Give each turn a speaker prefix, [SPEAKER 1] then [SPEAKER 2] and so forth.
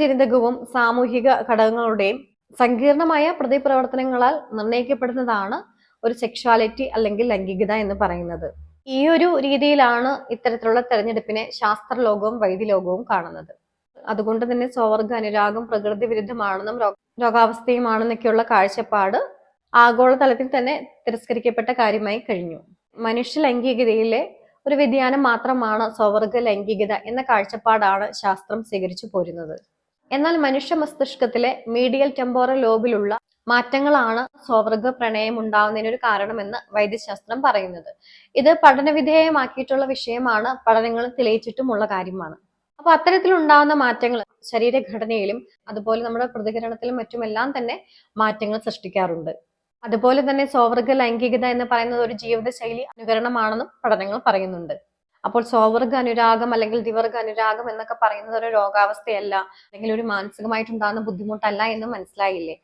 [SPEAKER 1] ജനിതകവും സാമൂഹിക ഘടകങ്ങളുടെയും സങ്കീർണമായ പ്രതിപ്രവർത്തനങ്ങളാൽ നിർണയിക്കപ്പെടുന്നതാണ് ഒരു സെക്ഷുവാലിറ്റി അല്ലെങ്കിൽ ലൈംഗികത എന്ന് പറയുന്നത്. ഈ ഒരു രീതിയിലാണ് ഇത്തരത്തിലുള്ള തെരഞ്ഞെടുപ്പിനെ ശാസ്ത്രലോകവും വൈദ്യലോകവും കാണുന്നത്. അതുകൊണ്ട് തന്നെ സ്വവർഗ അനുരാഗം പ്രകൃതി വിരുദ്ധമാണെന്നും രോഗാവസ്ഥയുമാണെന്നൊക്കെയുള്ള കാഴ്ചപ്പാട് ആഗോളതലത്തിൽ തന്നെ തിരസ്കരിക്കപ്പെട്ട കാര്യമായി കഴിഞ്ഞു. മനുഷ്യ ലൈംഗികതയിലെ ഒരു വ്യതിയാനം മാത്രമാണ് സ്വവർഗ ലൈംഗികത എന്ന കാഴ്ചപ്പാടാണ് ശാസ്ത്രം സ്വീകരിച്ചു പോരുന്നത്. എന്നാൽ മനുഷ്യ മസ്തിഷ്കത്തിലെ മീഡിയൽ ടെമ്പോറൽ ലോബിലുള്ള മാറ്റങ്ങളാണ് സ്വവർഗ പ്രണയം ഉണ്ടാവുന്നതിന് ഒരു കാരണമെന്ന് വൈദ്യശാസ്ത്രം പറയുന്നത്. ഇത് പഠനവിധേയമാക്കിയിട്ടുള്ള വിഷയമാണ് പഠനങ്ങൾ തെളിയിച്ചിട്ടുമുള്ള കാര്യമാണ്. അപ്പൊ അത്തരത്തിലുണ്ടാകുന്ന മാറ്റങ്ങൾ ശരീരഘടനയിലും അതുപോലെ നമ്മുടെ പ്രതികരണത്തിലും മറ്റുമെല്ലാം തന്നെ മാറ്റങ്ങൾ സൃഷ്ടിക്കാറുണ്ട്. അതുപോലെ തന്നെ സ്വവർഗ ലൈംഗികത എന്ന് പറയുന്നത് ഒരു ജീവിതശൈലി അനുകരണമാണെന്നും പഠനങ്ങൾ പറയുന്നുണ്ട്. അപ്പോൾ സ്വവർഗ അനുരാഗം അല്ലെങ്കിൽ ദിവർഗ അനുരാഗം എന്നൊക്കെ പറയുന്നത് ഒരു രോഗാവസ്ഥയല്ല. അല്ലെങ്കിൽ ഒരു മാനസികമായിട്ടുണ്ടാകുന്ന ബുദ്ധിമുട്ടല്ല എന്ന് മനസ്സിലായില്ലേ?